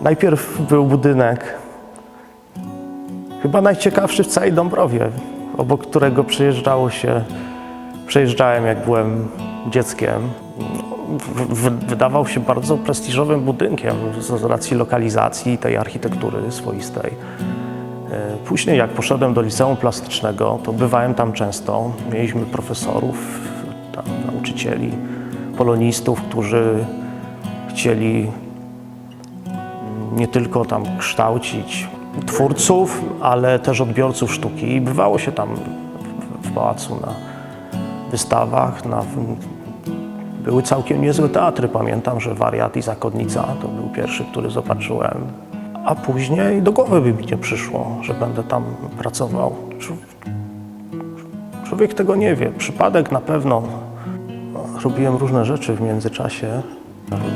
Najpierw był budynek, chyba najciekawszy w całej Dąbrowie, obok którego przejeżdżało się, przejeżdżałem jak byłem dzieckiem. Wydawał się bardzo prestiżowym budynkiem z, racji lokalizacji tej architektury swoistej. E, Później jak poszedłem do liceum plastycznego, to bywałem tam często. Mieliśmy profesorów, tam, nauczycieli, polonistów, którzy chcieli nie tylko tam kształcić twórców, ale też odbiorców sztuki. I bywało się tam w, pałacu na wystawach, na, były całkiem niezłe teatry. Pamiętam, że Wariat i Zakonnica to był pierwszy, który zobaczyłem. A później do głowy by mi nie przyszło, że będę tam pracował. Człowiek tego nie wie. Przypadek na pewno. Robiłem różne rzeczy w międzyczasie.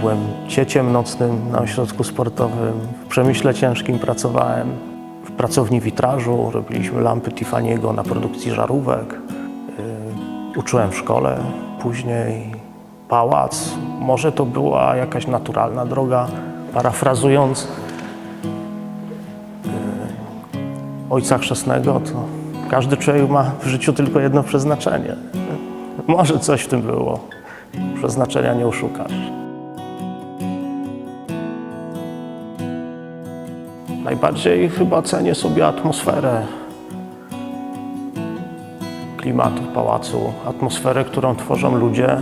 Byłem cieciem nocnym na ośrodku sportowym, w przemyśle ciężkim pracowałem, w pracowni witrażu, robiliśmy lampy Tiffany'ego na produkcji żarówek. Yy, Uczyłem w szkole, później pałac. Może to była jakaś naturalna droga, parafrazując yy, ojca chrzestnego, to każdy człowiek ma w życiu tylko jedno przeznaczenie. Może coś w tym było. Przeznaczenia nie oszukasz. Najbardziej chyba cenię sobie atmosferę klimatu pałacu, atmosferę, którą tworzą ludzie,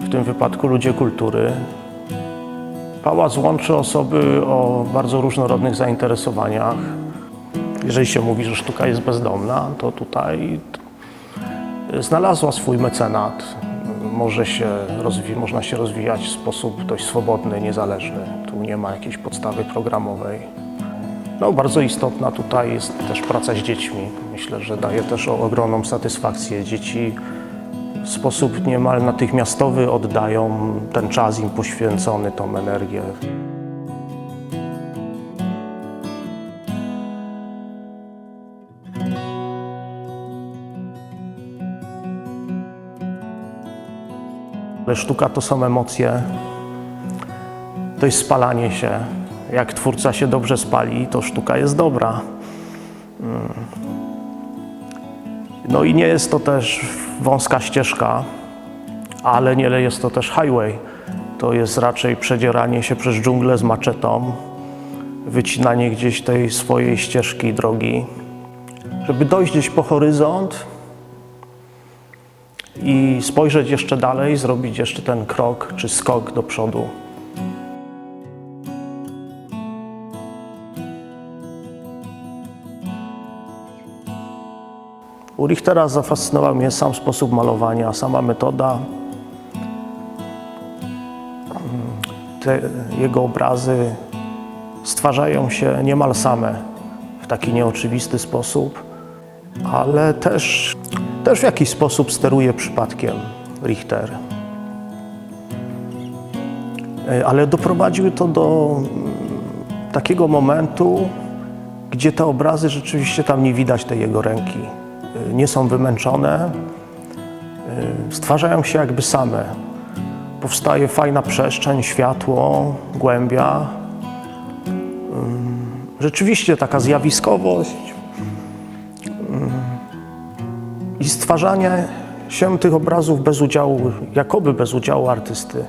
w tym wypadku ludzie kultury. Pałac łączy osoby o bardzo różnorodnych zainteresowaniach. Jeżeli się mówi, że sztuka jest bezdomna, to tutaj znalazła swój mecenat. Może się rozwi- można się rozwijać w sposób dość swobodny, niezależny. Tu nie ma jakiejś podstawy programowej. No, bardzo istotna tutaj jest też praca z dziećmi. Myślę, że daje też ogromną satysfakcję. Dzieci w sposób niemal natychmiastowy oddają ten czas im poświęcony, tą energię. Ale sztuka to są emocje, to jest spalanie się. Jak twórca się dobrze spali, to sztuka jest dobra. Mm. No i nie jest to też wąska ścieżka, ale nie jest to też highway. To jest raczej przedzieranie się przez dżunglę z maczetą, wycinanie gdzieś tej swojej ścieżki drogi, żeby dojść gdzieś po horyzont, i spojrzeć jeszcze dalej, zrobić jeszcze ten krok czy skok do przodu. U Richtera zafascynował mnie sam sposób malowania, sama metoda. Te jego obrazy stwarzają się niemal same w taki nieoczywisty sposób, ale też też w jakiś sposób steruje przypadkiem Richter. E, Ale doprowadziły to do mm, takiego momentu, gdzie te obrazy rzeczywiście tam nie widać tej jego ręki. Nie są wymęczone, e, stwarzają się jakby same. Powstaje fajna przestrzeń, światło, głębia. Ym, Rzeczywiście taka zjawiskowość, i stwarzanie się tych obrazów bez udziału, jakoby bez udziału artysty.